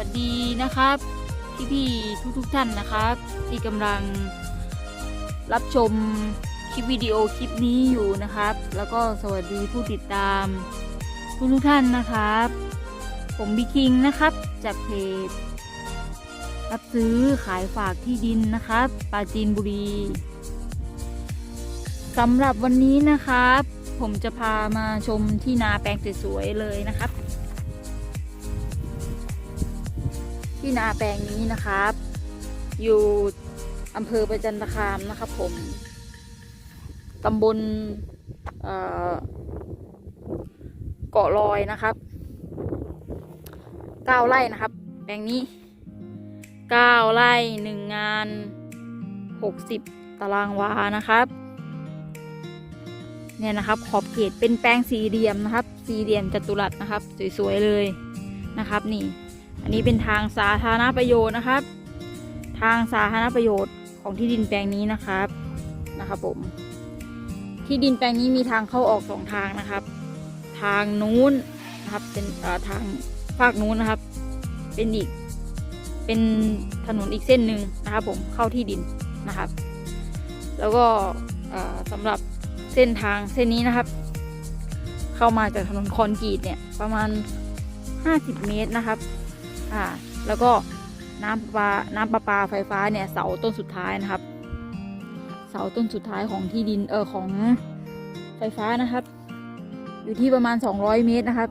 ัสวัสดีนะครับ พี่พี่ทุกทุกๆท่านนะครับ ที่กำลังรับชมคลิปวิดีโอคลิปนี้อยู่นะครับ แล้วก็สวัสดีผู้ติดตามทุกทุกๆท่านนะครับ ผมบิ๊กคิงนะครับ จากเพจรับซื้อขายฝากที่ดินนะครับปราจีนบุรีสำหรับวันนี้นะครับ ผมจะพามาชมที่นาแปลงสวยๆเลยนะครับ ที่นาแปลงนี้นะครับ อยู่อำเภอประจันตคามนะครับผมตำบลเอ่อเกาะลอยนะครับเก้าไร่นะครับ แปลงนี้เก้าไร่หนึ่งงานหกสิบตารางวานะครับ เนี่ยนะครับ ขอบเขตเป็นแปลงสี่เหลี่ยมนะครับ สี่เหลี่ยมจัตุรัสนะครับ สวยๆเลยนะครับนี่ อันนี้เป็นทางสาธารณประโยชน์นะครับ ทางสาธารณประโยชน์ของที่ดินแปลงนี้นะครับนะครับผม ที่ดินแปลงนี้มีทางเข้าออกสองทางนะครับ ทางนู้นนะครับเป็นทางภาคนู้นนะครับ เป็นอีกเป็นถนนอีกเส้นหนึ่งนะครับผมเข้าที่ดินนะครับ แล้วก็เอ่อสำหรับเส้นทางเส้นนี้นะครับ เข้ามาจากถนนคอนกรีตเนี่ยประมาณ 50 เมตรนะครับ อ่า แล้วก็น้ำประปาน้ำประปาไฟฟ้าเนี่ยเสาต้นสุดท้ายนะครับ เสาต้นสุดท้ายของที่ดินเออของไฟฟ้านะครับ อยู่ที่ประมาณ 200 เมตรนะครับ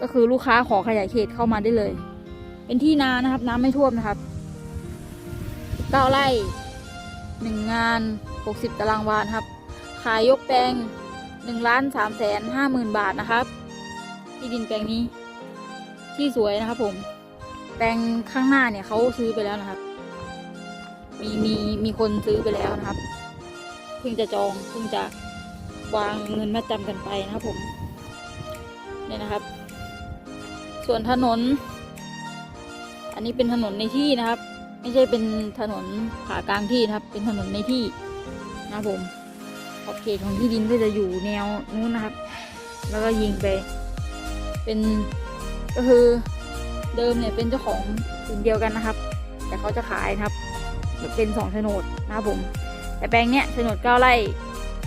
ก็คือลูกค้าขอขยายเขตเข้ามาได้เลย เป็นที่นานะครับ น้ำไม่ท่วมนะครับเก้าไร่หนึ่งงาน 60 ตารางวานครับ ขายยกแปลง1ล้าน3แสน5หมื่นบาทนะครับ ที่ดินแปลงนี้ที่สวยนะครับผม แปลงข้างหน้าเนี่ยเขาซื้อไปแล้วนะครับ มีมีมีคนซื้อไปแล้วนะครับ เพิ่งจะจองเพิ่งจะวางเงินมาจำกันไปนะครับผมเนี่ยนะครับ ส่วนถนน อันนี้เป็นถนนในที่นะครับ ไม่ใช่เป็นถนนผากลางที่นะครับ เป็นถนนในที่นะครับผมขอบเขตของที่ดินก็จะอยู่แนวนู้นนะครับ แล้วก็ยิงไป เป็นก็คือ เดิมเนี่ยเป็นเจ้าของผืนเดียวกันนะครับ แต่เขาจะขายนะครับเป็นสองโฉนดนะครับผม แต่แปลงเนี้ยโฉนดเก้าไร่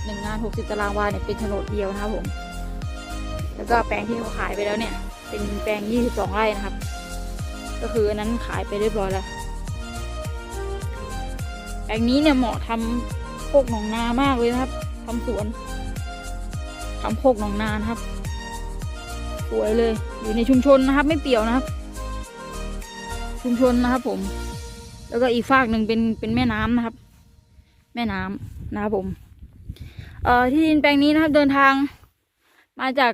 หนึ่งงานหกสิบตารางวาเนี่ยเป็นโฉนดเดียวนะครับผม แล้วก็แปลงที่เขาขายไปแล้วเนี่ย เป็นแปลงยี่สิบสองไร่นะครับ ก็คืออันนั้นขายไปเรียบร้อยแล้วแปลงนี้เนี่ยเหมาะทำโคกหนองนามากเลยนะครับทำสวนทำโคกหนองนานครับสวยเลยอยู่ในชุมชนนะครับ ไม่เปี่ยวนะครับ ชุมชนนะครับผม แล้วก็อีกฝากหนึ่งเป็นเป็นแม่น้ำนะครับ แม่น้ำนะครับผม เอ่อที่ดินแปลงนี้นะครับเดินทางมาจาก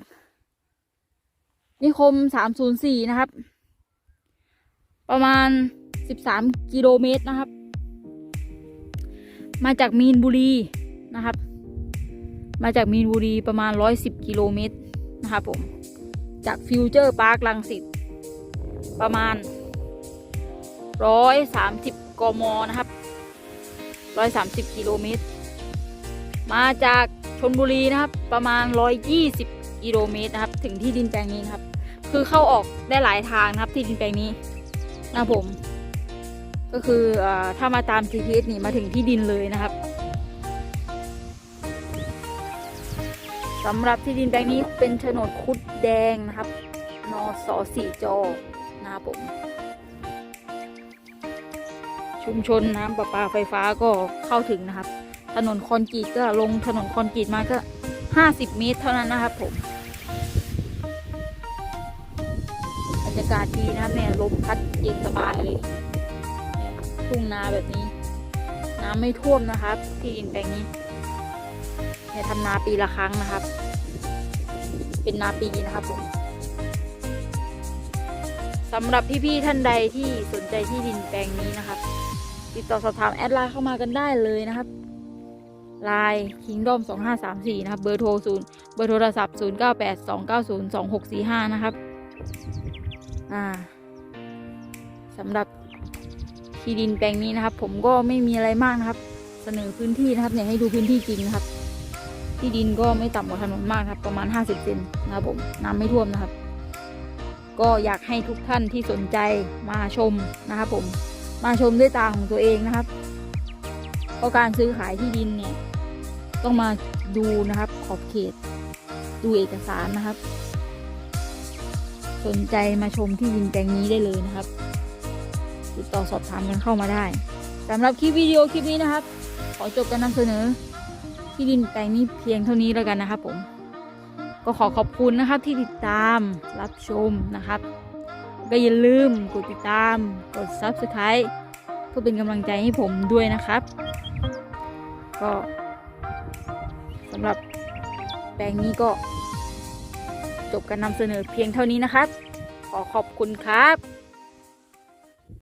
นิคมสามศูนย์สี่นะครับ ประมาณสิบสามกิโลเมตรนะครับ มาจากมีนบุรีนะครับ มาจากมีนบุรีประมาณร้อยสิบกิโลเมตรนะครับผม จากฟิวเจอร์พาร์คลังสิตประมาณ ร้อยสามสิบกมนะครับร้อยสามสิบกิโลเมตร มาจากชนบุรีนะครับ ประมาณร้อยยี่สิบกิโลเมตรนะครับ ถึงที่ดินแปลงนี้นครับ คือเข้าออกได้หลายทางนะครับ ที่ดินแปลงนี้นะผม ก็คือออถ้ามาตาม GPS นี่มาถึงที่ดินเลยนะครับสำหรับที่ดินแปลงนี้เป็นโฉนดคุดแดงนะครับนอสอสี่จอนะครับผม ชุมชนน้ำประปาไฟฟ้าก็เข้าถึงนะครับ ถนนคอนกรีตก็ลงถนนคอนกรีตมาก็ห้าสิบเมตรเท่านั้นนะครับผมบรรยากาศดีนะครับเนี่ยลมพัดเย็นสบายเลยเนี่ยทุ่งนาแบบนี้ น้ำไม่ท่วมนะครับ ที่ดินแปลงนี้เนี่ยทำนาปีละครั้งนะครับ เป็นนาปีนะครับผมสำหรับพี่ๆท่านใดที่สนใจที่ดินแปลงนี้นะครับ ติดต่อสอบถามแอดไลน์เข้ามากันได้เลยนะครับไลน์คิงดอมสองห้าสามสี่นะครับ เบอร์โทรศูนย์เบอร์โทรศัพท์ศูนย์เก้าแปดสองเก้าศูนย์สองหกสี่ห้านะครับอ่าสำหรับที่ดินแปลงนี้นะครับ ผมก็ไม่มีอะไรมากนะครับ เสนอพื้นที่นะครับเนี่ยให้ดูพื้นที่จริงนะครับ ที่ดินก็ไม่ต่ำกว่าถนนมากครับ ประมาณ 50เซนนะครับผมน้ำไม่ท่วมนะครับ ก็อยากให้ทุกท่านที่สนใจมาชมนะครับผม มาชมด้วยตาของตัวเองนะครับ เพราะการซื้อขายที่ดินเนี่ย ต้องมาดูนะครับ ขอบเขต ดูเอกสารนะครับ สนใจมาชมที่ดินแปลงนี้ได้เลยนะครับ ติดต่อสอบถามกันเข้ามาได้สำหรับคลิปวิดีโอคลิปนี้นะครับ ขอจบการนำเสนอ ที่ดินแปลงนี้เพียงเท่านี้แล้วกันนะครับผม ก็ขอขอบคุณนะครับที่ติดตามรับชมนะครับ ก็อย่าลืมกดติดตาม กด subscribe เพื่อเป็นกำลังใจให้ผมด้วยนะครับ ก็สำหรับแปลงนี้ก็จบการนำเสนอเพียงเท่านี้นะครับ ขอขอบคุณครับ